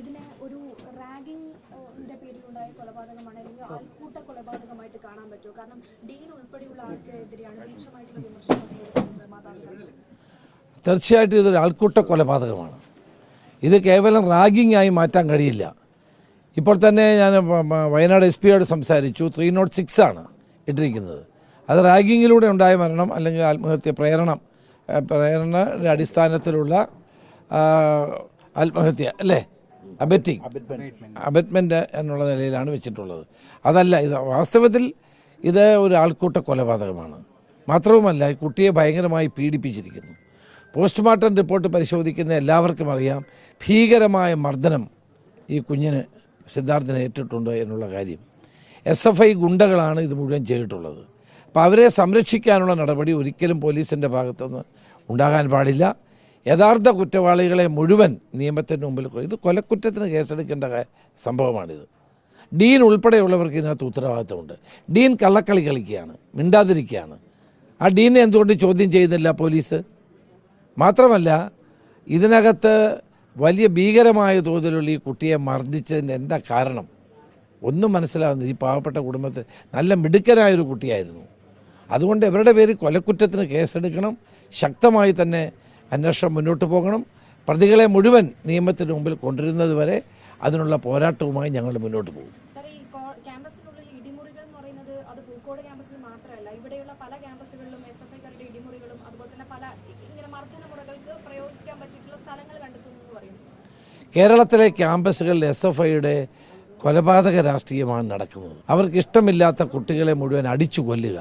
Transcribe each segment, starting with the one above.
ഇതിനെ ഒരു റാഗിങ്ങിന്റെ പേരിലുണ്ടായ കൊലപാതകമാണ് അല്ലെങ്കിൽ ആൾക്കൂട്ട കൊലപാതകമായിട്ട് കാണാൻ പറ്റുമോ? കാരണം ഡീൻ ഉൾപ്പെടെയുള്ള ആൾക്കെതിരെയാണ് രൂക്ഷമായിട്ടുള്ള വിമർശനം മാതാപിതാക്കൾ. തീർച്ചയായിട്ടും ഇതൊരു ആൾക്കൂട്ട കൊലപാതകമാണ്. ഇത് കേവലം റാഗിംഗ് ആയി മാറ്റാൻ കഴിയില്ല. ഇപ്പോൾ തന്നെ ഞാൻ വയനാട് എസ് പിയോട് സംസാരിച്ചു. ത്രീ നോട്ട് സിക്സ് ആണ് ഇട്ടിരിക്കുന്നത്. അത് റാഗിങ്ങിലൂടെ ഉണ്ടായ മരണം അല്ലെങ്കിൽ ആത്മഹത്യ പ്രേരണം പ്രേരണയുടെ അടിസ്ഥാനത്തിലുള്ള ആത്മഹത്യ അല്ലേ? അബറ്റിങ് അബറ്റ്മെന്റ് എന്നുള്ള നിലയിലാണ് വെച്ചിട്ടുള്ളത്. അതല്ല ഇത് വാസ്തവത്തിൽ ഇത് ഒരു ആൾക്കൂട്ട കൊലപാതകമാണ്. മാത്രവുമല്ല ഈ കുട്ടിയെ ഭയങ്കരമായി പീഡിപ്പിച്ചിരിക്കുന്നു. പോസ്റ്റ്മോർട്ടം റിപ്പോർട്ട് പരിശോധിക്കുന്ന എല്ലാവർക്കും അറിയാം ഭീകരമായ മർദ്ദനം ഈ കുഞ്ഞിന് സിദ്ധാർത്ഥിന് ഏറ്റിട്ടുണ്ട് എന്നുള്ള കാര്യം. എസ് എഫ് ഐ ഗുണ്ടകളാണ് ഇത് മുഴുവൻ ചെയ്തിട്ടുള്ളത്. അപ്പോൾ അവരെ സംരക്ഷിക്കാനുള്ള നടപടി ഒരിക്കലും പോലീസിന്റെ ഭാഗത്തുനിന്ന് ഉണ്ടാകാൻ പാടില്ല. യഥാർത്ഥ കുറ്റവാളികളെ മുഴുവൻ നിയമത്തിന് മുമ്പിൽ ഇത് കൊലക്കുറ്റത്തിന് കേസെടുക്കേണ്ട സംഭവമാണിത്. ഡീൻ ഉൾപ്പെടെയുള്ളവർക്ക് ഇതിനകത്ത് ഉത്തരവാദിത്തമുണ്ട്. ഡീൻ കള്ളക്കളി കളിക്കുകയാണ് മിണ്ടാതിരിക്കുകയാണ്. ആ ഡീനെ എന്തുകൊണ്ട് ചോദ്യം ചെയ്യുന്നില്ല പോലീസ്? മാത്രമല്ല ഇതിനകത്ത് വലിയ ഭീകരമായ തോതിലുള്ള ഈ കുട്ടിയെ മർദ്ദിച്ചതിന്റെ എന്താ കാരണം? ഒന്നും മനസ്സിലാകുന്നില്ല ഈ പാവപ്പെട്ട കുടുംബത്തിൽ നല്ല മിടുക്കനായൊരു കുട്ടിയായിരുന്നു. അതുകൊണ്ട് ഇവരുടെ പേര് കൊലക്കുറ്റത്തിന് കേസെടുക്കണം? ശക്തമായി തന്നെ അന്വേഷണം മുന്നോട്ട് പോകണം. പ്രതികളെ മുഴുവൻ നിയമത്തിന് മുമ്പിൽ കൊണ്ടുവരുന്നത് വരെ അതിനുള്ള പോരാട്ടവുമായി ഞങ്ങൾ മുന്നോട്ട് പോകും. കേരളത്തിലെ ക്യാമ്പസുകളിൽ എസ് എഫ് ഐയുടെ കൊലപാതക രാഷ്ട്രീയമാണ് നടക്കുന്നത്. അവർക്ക് ഇഷ്ടമില്ലാത്ത കുട്ടികളെ മുഴുവൻ അടിച്ചു കൊല്ലുക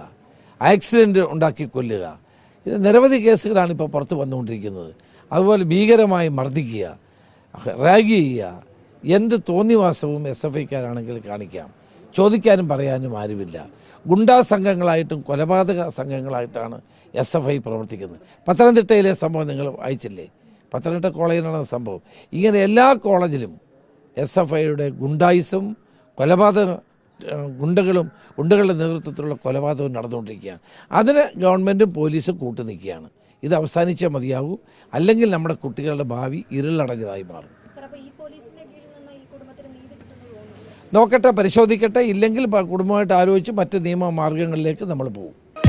ആക്സിഡന്റ് ഉണ്ടാക്കി കൊല്ലുക നിരവധി കേസുകളാണ് ഇപ്പോൾ പുറത്ത് വന്നുകൊണ്ടിരിക്കുന്നത്. അതുപോലെ ഭീകരമായി മർദ്ദിക്കുക റാഗ് ചെയ്യുക എന്ത് തോന്നിവാസവും എസ് എഫ് ഐക്കാരാണെങ്കിൽ കാണിക്കാം. ചോദിക്കാനും പറയാനും ആരുമില്ല. ഗുണ്ടാ സംഘങ്ങളായിട്ടും കൊലപാതക സംഘങ്ങളായിട്ടാണ് എസ് എഫ് ഐ പ്രവർത്തിക്കുന്നത്. പത്തനംതിട്ടയിലെ സംഭവം നിങ്ങൾ വായിച്ചില്ലേ? പത്തനംതിട്ട കോളേജിലാണ് സംഭവം. ഇങ്ങനെ എല്ലാ കോളേജിലും എസ് എഫ് ഐയുടെ ഗുണ്ടായിസും കൊലപാതക ഗുണ്ടകളും ഗുണ്ടകളുടെ നേതൃത്വത്തിലുള്ള കൊലപാതകവും നടന്നുകൊണ്ടിരിക്കുകയാണ്. അതിന് ഗവൺമെന്റും പോലീസും കൂട്ടു നിൽക്കുകയാണ്. ഇത് അവസാനിച്ചേ മതിയാകൂ അല്ലെങ്കിൽ നമ്മുടെ കുട്ടികളുടെ ഭാവി ഇരുളടഞ്ഞതായി മാറും. നോക്കട്ടെ പരിശോധിക്കട്ടെ. ഇല്ലെങ്കിൽ കുടുംബമായിട്ട് ആലോചിച്ച് മറ്റ് നിയമ മാർഗങ്ങളിലേക്ക് നമ്മൾ പോകും